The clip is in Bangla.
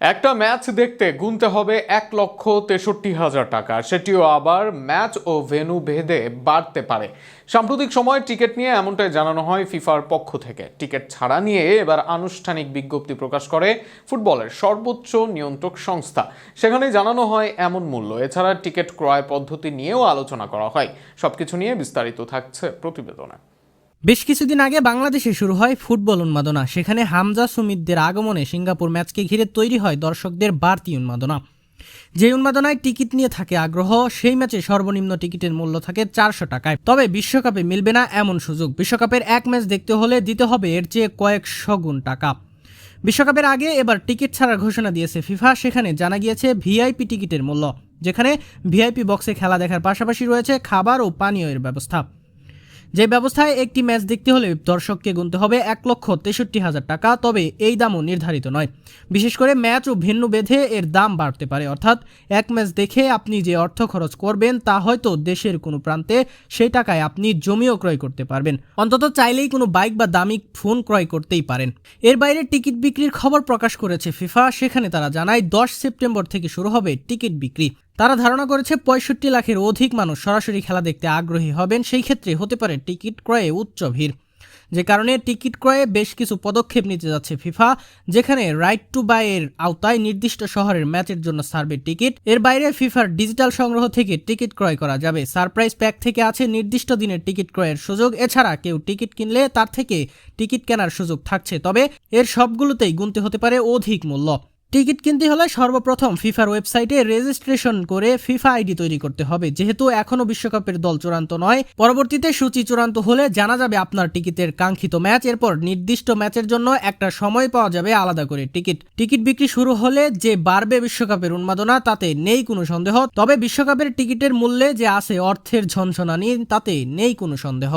একটা ম্যাচ দেখতে গুনতে হবে এক লক্ষ তেষট্টি হাজার টাকা। সেটিও আবার ম্যাচ ও ভেন্যু ভেদে বাড়তে পারে। সাম্প্রতিক সময় টিকিট নিয়ে এমনটাই জানানো হয় ফিফার পক্ষ থেকে। টিকিট ছাড়া নিয়ে এবার আনুষ্ঠানিক বিজ্ঞপ্তি প্রকাশ করে ফুটবলের সর্বোচ্চ নিয়ন্ত্রক সংস্থা। সেখানে জানানো হয় এমন মূল্য। এছাড়া টিকিট ক্রয় পদ্ধতি নিয়েও আলোচনা করা হয়। সবকিছু নিয়ে বিস্তারিত থাকছে প্রতিবেদনে। বেশ কিছুদিন আগে বাংলাদেশে শুরু হয় ফুটবল উন্মাদনা। সেখানে হামজা সুমিতদের আগমনে সিঙ্গাপুর ম্যাচকে ঘিরে তৈরি হয় দর্শকদের বাড়তি উন্মাদনা। যে উন্মাদনায় টিকিট নিয়ে থাকে আগ্রহ, সেই ম্যাচে সর্বনিম্ন টিকিটের মূল্য থাকে চারশো টাকায়। তবে বিশ্বকাপে মিলবে না এমন সুযোগ। বিশ্বকাপের এক ম্যাচ দেখতে হলে দিতে হবে এর চেয়ে কয়েকশো গুণ টাকা। বিশ্বকাপের আগে এবার টিকিট ছাড়ার ঘোষণা দিয়েছে ফিফা। সেখানে জানা গিয়েছে ভিআইপি টিকিটের মূল্য, যেখানে ভিআইপি বক্সে খেলা দেখার পাশাপাশি রয়েছে খাবার ও পানীয়ের ব্যবস্থা। যে ব্যবস্থায় একটি ম্যাচ দেখতে হলে দর্শককে গুনতে হবে এক লক্ষ তেষট্টি হাজার টাকা, তবে এই দামও নির্ধারিত নয়। বিশেষ করে ম্যাচ ও ভিন্ন বেঁধে এর দাম বাড়তে পারে। অর্থাৎ এক ম্যাচ দেখে আপনি যে অর্থ খরচ করবেন, তা হয়তো দেশের কোনো প্রান্তে সেই টাকায় আপনি জমিও ক্রয় করতে পারবেন। অন্তত চাইলেই কোনো বাইক বা দামি ফোন ক্রয় করতেই পারেন। এর বাইরে টিকিট বিক্রির খবর প্রকাশ করেছে ফিফা। সেখানে তারা জানায়, দশ সেপ্টেম্বর থেকে শুরু হবে টিকিট বিক্রি। তারা ধারণা করেছে পঁয়ষট্টি লাখের অধিক মানুষ সরাসরি খেলা দেখতে আগ্রহী হবেন, সেই ক্ষেত্রে হতে পারে টিকিট ক্রয়ে উচ্চ ভিড়। যে কারণে টিকিট ক্রয়ে বেশ কিছু পদক্ষেপ নিতে যাচ্ছে ফিফা, যেখানে রাইট টু বাই এর আওতায় নির্দিষ্ট শহরের ম্যাচের জন্য সার্ভে টিকিট। এর বাইরে ফিফার ডিজিটাল সংগ্রহ থেকে টিকিট ক্রয় করা যাবে। সারপ্রাইজ প্যাক থেকে আছে নির্দিষ্ট দিনের টিকিট ক্রয়ের সুযোগ। এছাড়া কেউ টিকিট কিনলে তার থেকে টিকিট কেনার সুযোগ থাকছে, তবে এর সবগুলোতেই গুনতে হতে পারে অধিক মূল্য। টিকিট কিনতে হলে সর্বপ্রথম ফিফার ওয়েবসাইটে রেজিস্ট্রেশন করে ফিফা আইডি তৈরি করতে হবে। যেহেতু এখনও বিশ্বকাপের দল চূড়ান্ত নয়, পরবর্তীতে সূচি চূড়ান্ত হলে জানা যাবে আপনার টিকিটের কাঙ্ক্ষিত ম্যাচ। এরপর নির্দিষ্ট ম্যাচের জন্য একটা সময় পাওয়া যাবে আলাদা করে টিকিট। টিকিট বিক্রি শুরু হলে যে বাড়বে বিশ্বকাপের উন্মাদনা, তাতে নেই কোনো সন্দেহ। তবে বিশ্বকাপের টিকিটের মূল্যে যে আছে অর্থের ঝনঝনানি, তাতে নেই কোনো সন্দেহ।